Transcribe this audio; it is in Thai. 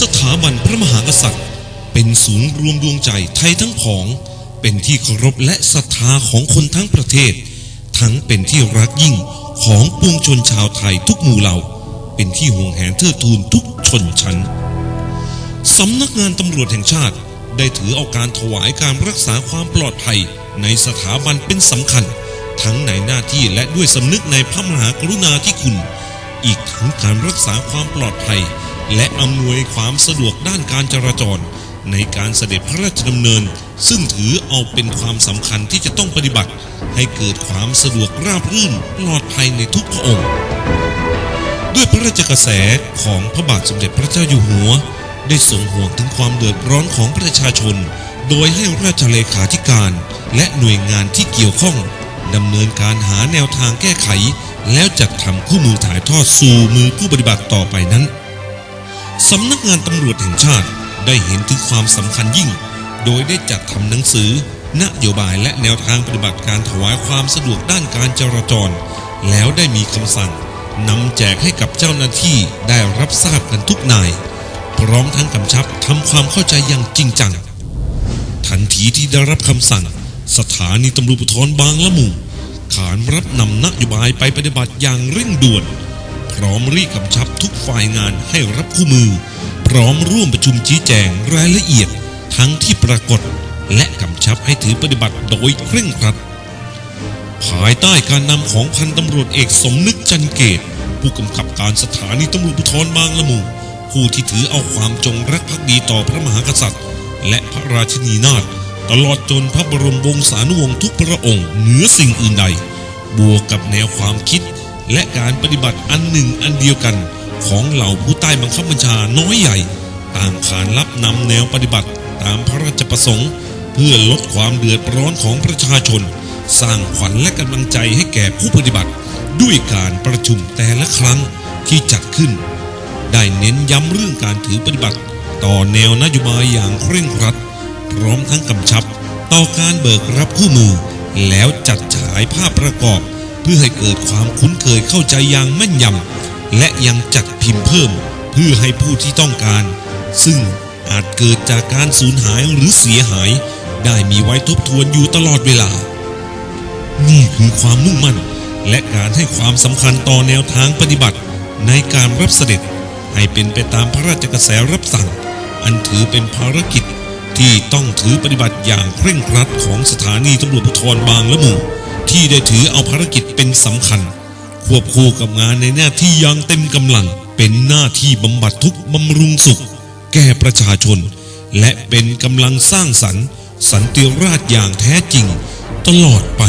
สถาบันพระมหากษัตริย์ เป็นศูนย์รวมดวงใจไทยทั้งผอง เป็นที่เคารพและศรัทธาของคนทั้งประเทศ ทั้งเป็นที่รักยิ่งของปวงชนชาวไทยทุกหมู่เหล่า เป็นที่ห่วงแหนเทิดทูนทุกชนชั้นสำนักงานตำรวจแห่งชาติได้ถือเอาการถวายการรักษาความปลอดภัยในสถาบันเป็นสำคัญ ทั้งในหน้าที่และด้วยสำนึกในพระมหากรุณาธิคุณ อีกทั้งการรักษาความปลอดภัย และอำนวยความสะดวกด้านการจราจร ในการเสด็จพระราชดำเนิน ซึ่งถือเอาเป็นความสำคัญที่จะต้องปฏิบัติ ให้เกิดความสะดวกราบรื่นปลอดภัยในทุกพระองค์ ด้วยพระราชกระแสของพระบาทสมเด็จพระเจ้าอยู่หัว ได้ทรงห่วงถึงความเดือดร้อนของประชาชน โดยให้ราชเลขาธิการ และหน่วยงานที่เกี่ยวข้องดำเนินการหาแนวทางแก้ไข แล้วจัดทำคู่มือถ่ายทอดสู่มือผู้ปฏิบัติต่อไปนั้น สำนักงานตำรวจแห่งชาติได้เห็นถึงความสำคัญยิ่ง โดยได้จัดทำหนังสือ นโยบายและแนวทางปฏิบัติการถวายความสะดวกด้านการจราจร แล้วได้มีคำสั่งนำแจกให้กับเจ้าหน้าที่ได้รับทราบกันทุกนาย พร้อมทั้งกำชับทำความเข้าใจอย่างจริงจัง ทันทีที่ได้รับคำสั่ง สถานีตำรวจภูธรบางละมุงขานรับนำนโยบายไปปฏิบัติอย่างเร่งด่วน พร้อมรีบกำชับทุกฝ่ายงานให้รับคู่มือ พร้อมร่วมประชุมชี้แจงรายละเอียดทั้งที่ปรากฏ และกำชับให้ถือปฏิบัติโดยเคร่งครัด ภายใต้การนำของพันตำรวจเอกสมนึกจันเกต ผู้กำกับการสถานีตำรวจภูธรบางละมุงผู้ที่ถือเอาความจงรักภักดีต่อพระมหากษัตริย์ และพระราชนีนาถตลอดจนพระบรมวงศานุวงศ์ทุกพระองค์เหนือสิ่งอื่นใด บวกกับแนวความคิด และการปฏิบัติอันหนึ่งอันเดียวกันของเหล่าผู้ใต้บังคับบัญชาน้อยใหญ่ ต่างขานรับนำแนวปฏิบัติตามพระราชประสงค์ เพื่อลดความเดือดร้อนของประชาชน สร้างขวัญและกำลังใจให้แก่ผู้ปฏิบัติ ด้วยการประชุมแต่ละครั้งที่จัดขึ้น ได้เน้นย้ำเรื่องการถือปฏิบัติ ต่อแนวนโยบายอย่างเคร่งครัด พร้อมทั้งกำชับ ต่อการเบิกรับคู่มือ แล้วจัดฉายภาพประกอบ พื่อให้เกิดความคุ้นเคยเข้าใจอย่างแม่นยำและยังจัดพิมพ์เพิ่ม เพื่อให้ผู้ที่ต้องการ ซึ่งอาจเกิดจากการสูญหายหรือเสียหาย ได้มีไว้ทบทวนอยู่ตลอดเวลา นี่คือความมุ่งมั่น และการให้ความสำคัญต่อแนวทางปฏิบัติ ในการรับเสด็จ ให้เป็นไปตามพระราชกระแสรับสั่ง อันถือเป็นภารกิจที่ต้องถือปฏิบัติอย่างเคร่งครัดของสถานีตำรวจภูธรบางละมุง ที่ได้ถือเอาภารกิจเป็นสำคัญ ควบคู่กับงานในหน้าที่อย่างเต็มกำลัง เป็นหน้าที่บำบัดทุกบำรุงสุข แก่ประชาชน และเป็นกำลังสร้างสรรค์ สันติราษอย่างแท้จริง ตลอดไป